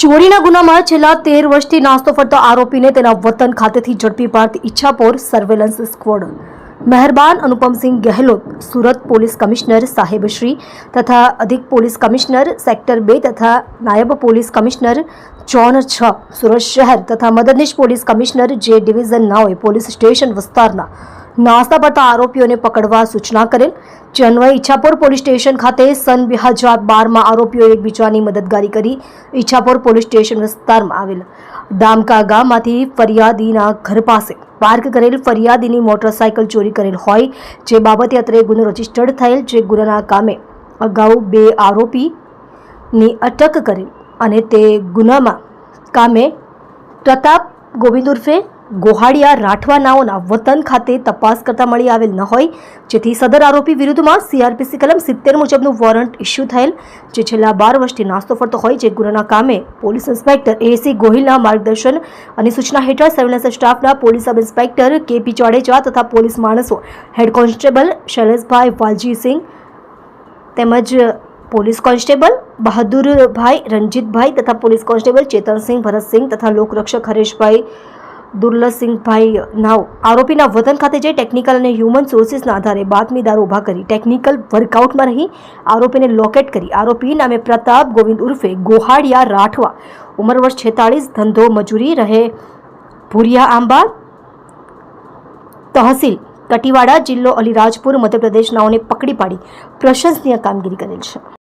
ચોરીના ગુનામાં છેલ્લા તેર વર્ષથી નાસ્તો ફરતો આરોપીને તેના વતન ખાતેથી ઝડપી પાડતી ઈચ્છાપોર સર્વેલન્સ સ્ક્વોડ મહેરબાન અનુપમસિંહ ગહેલોત, સુરત પોલીસ કમિશનર સાહેબશ્રી તથા અધિક પોલીસ કમિશનર સેક્ટર બે તથા નાયબ પોલીસ કમિશનર જોન છ, સુરત શહેર તથા મદદનીશ પોલીસ કમિશનર જે ડિવિઝન નાઓએ પોલીસ સ્ટેશન વિસ્તારના નાસ્તા પડતા આરોપીઓને પકડવા સૂચના કરેલ. જે અન્વયે ઈચ્છાપોર પોલીસ સ્ટેશન ખાતે સન બે હજાર બારમાં આરોપીઓ એકબીજાની મદદગારી કરી ઈચ્છાપોર પોલીસ સ્ટેશન વિસ્તારમાં આવેલ. ડામકા ગામમાંથી ફરિયાદીના ઘર પાસે પાર્ક કરેલ ફરિયાદીની મોટરસાયકલ ચોરી કરેલ હોય જે બાબતે અત્રે ગુનો રજીસ્ટર્ડ થયેલ જે ગુનાના કામે અગાઉ બે આરોપીની અટક કરેલ અને તે ગુનામાં કામે પ્રતાપ ગોવિંદ ઉર્ફે ગોહાડિયા રાઠવા નાઓના વતન ખાતે તપાસ કરતા મળી આવેલ ન હોય, જેથી સદર આરોપી વિરુદ્ધમાં સીઆરપીસી કલમ સિત્તેર મુજબનું વોરંટ ઇસ્યુ થયેલ, જે છેલ્લા બાર વર્ષથી નાસ્તો ફરતો હોય જે ગુનાના કામે પોલીસ ઇન્સ્પેક્ટર એસી ગોહિલના માર્ગદર્શન અને સૂચના હેઠળ સર્વેલન્સ સ્ટાફના police sub inspector KP Jadeja તથા પોલીસ માણસો, હેડ કોન્સ્ટેબલ શૈલેષભાઈ વાલજીસિંહ તેમજ પોલીસ કોન્સ્ટેબલ બહાદુરભાઈ રણજીતભાઈ તથા પોલીસ કોન્સ્ટેબલ ચેતનસિંહ ભરતસિંહ તથા લોકરક્ષક હરેશભાઈ દુર્લસિંહભાઈ નાવ આરોપીના વતન ખાતે જઈ ટેકનિકલ અને હ્યુમન સોર્સિસના આધારે બાતમીદારો ઊભા કરી ટેકનિકલ વર્કઆઉટમાં રહી આરોપીને લોકેટ કરી. આરોપી નામે પ્રતાપ ગોવિંદ ઉર્ફે ગોહાડિયા રાઠવા. ઉંમર વર્ષ છેતાળીસ, ધંધો મજૂરી, રહે ભુરિયા આંબા. તહસીલ કટીવાડા જિલ્લો અલીરાજપુર મધ્યપ્રદેશનાઓને પકડી પાડી. પ્રશંસનીય કામગીરી કરેલ છે.